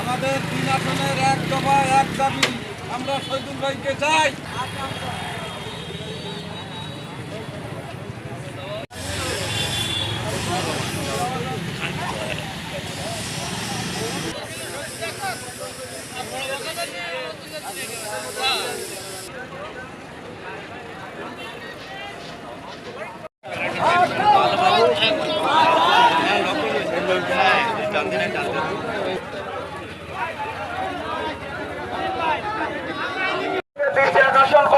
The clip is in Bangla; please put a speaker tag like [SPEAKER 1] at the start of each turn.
[SPEAKER 1] আমাদের তিন আসনের এক দফা এক দাবি। আমরা শহীদুল ভাইকে চাই
[SPEAKER 2] দৃষ্টি আকর্ষণ করছি